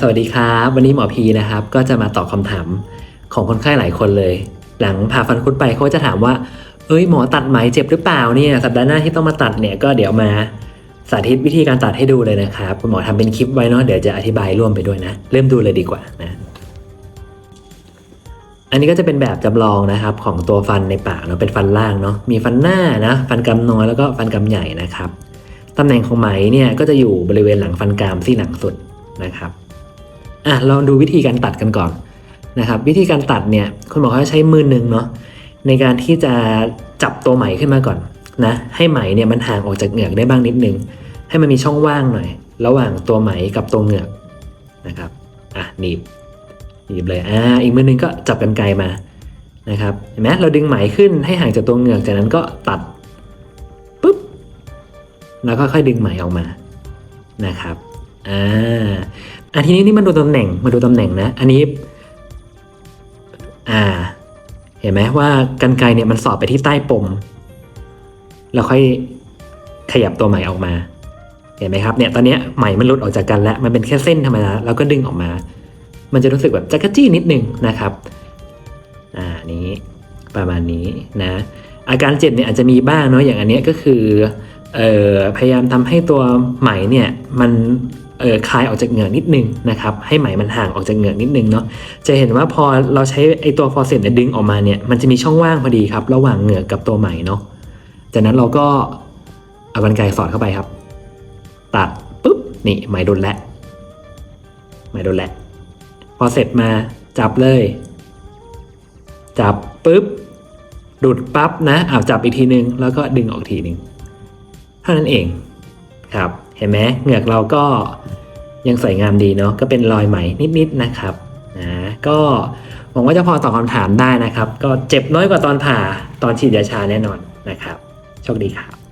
สวัสดีครับ วันนี้หมอพีนะครับ ก็จะมาตอบคำถามของคนไข้หลายคนเลย หลังผ่าฟันคุดไปเขาจะถามว่า เอ้ยหมอตัดไหมเจ็บหรือเปล่าเนี่ยสัปดาห์หน้าที่ต้องมาตัดเนี่ยก็เดี๋ยวมาสาธิตวิธีการตัดให้ดูเลยนะครับคุณหมอทำเป็นคลิปไว้เนาะเดี๋ยวจะอธิบายร่วมไปด้วยนะ เริ่มดูเลยดีกว่านะ อันนี้ก็จะเป็นแบบจำลองนะครับของตัวฟันในปากเนาะเป็นฟันล่างเนาะมีฟันหน้านะ ฟันกำน้อยแล้วก็ฟันกำใหญ่นะครับตำแหน่งของไหมเนี่ยก็จะอยู่บริเวณหลังฟันกรามที่หลังสุดนะครับ อะลองดูวิธีการตัดกันก่อนนะครับ วิธีการตัดเนี่ยคุณหมอเขาใช้มือหนึ่งเนาะในการที่จะจับตัวไหมขึ้นมาก่อนนะให้ไหมเนี่ยมันห่างออกจากเหงือกได้บ้างนิดนึง ให้มันมีช่องว่างหน่อย ระหว่างตัวไหมกับตัวเหงือกนะครับอะหนีบหยิบเลยอ่าอีกมือหนึงก็จับกันไกลมานะครับเห็นไหมเราดึงไหมขึ้นให้ห่างจากตัวเหงือกจากนั้นก็ตัดปุ๊บแล้วก็ค่อยดึงไหมออกมานะครับ อ่าอันทีนี้นี่มาดูตำแหน่งมาดูตำแหน่งนะ อันนี้ อ่า เห็นไหมว่ากันไกลเนี่ยมันสอดไปที่ใต้ปม แล้วค่อยขยับตัวไหม่ออกมา เห็นไหมครับเนี่ยตอนเนี้ยไหม่มันหลุดออกจากกันแล้ว มันเป็นแค่เส้นธรรมดาแล้วก็ดึงออกมา มันจะรู้สึกแบบจักรจี้นิดนึงนะครับ อ่านี้ประมาณนี้นะ อาการเจ็บเนี่ยอาจจะมีบ้างเนาะอย่างอันนี้ก็คือ พยายามทำให้ตัวไหมเนี่ยมันออคลายออกจากเหงื่อนิดนึงนะครับให้ไหมมันห่างออกจากเหงื่อนิดนึงเนาะจะเห็นว่าพอเราใช้ไอตัวฟอร์เซปเนี่ยดึงออกมาเนี่ยมันจะมีช่องว่างพอดีครับ ระหว่างเหงื่อกับตัวไหมเนาะจากนั้นเราก็เอากรรไกรสอดเข้าไปครับ ตัดปุ๊บนี่ไหมโดนแล้วไหมโดนแล้วพอเสร็จมาจับเลย จับปุ๊บดูดปั๊บนะอ้าวจับอีกทีนึง แล้วก็ดึงออกทีนึง ท่านั้นเองครับเห็นไหมเหงือกเราก็ยังสวยงามดีเนาะก็เป็นรอยไหมนิดๆนะครับนะก็หวังว่าจะพอตอบคำถามได้นะครับ ก็เจ็บน้อยกว่าตอนผ่าตอนฉีดยาชาแน่นอนนะครับโชคดีครับ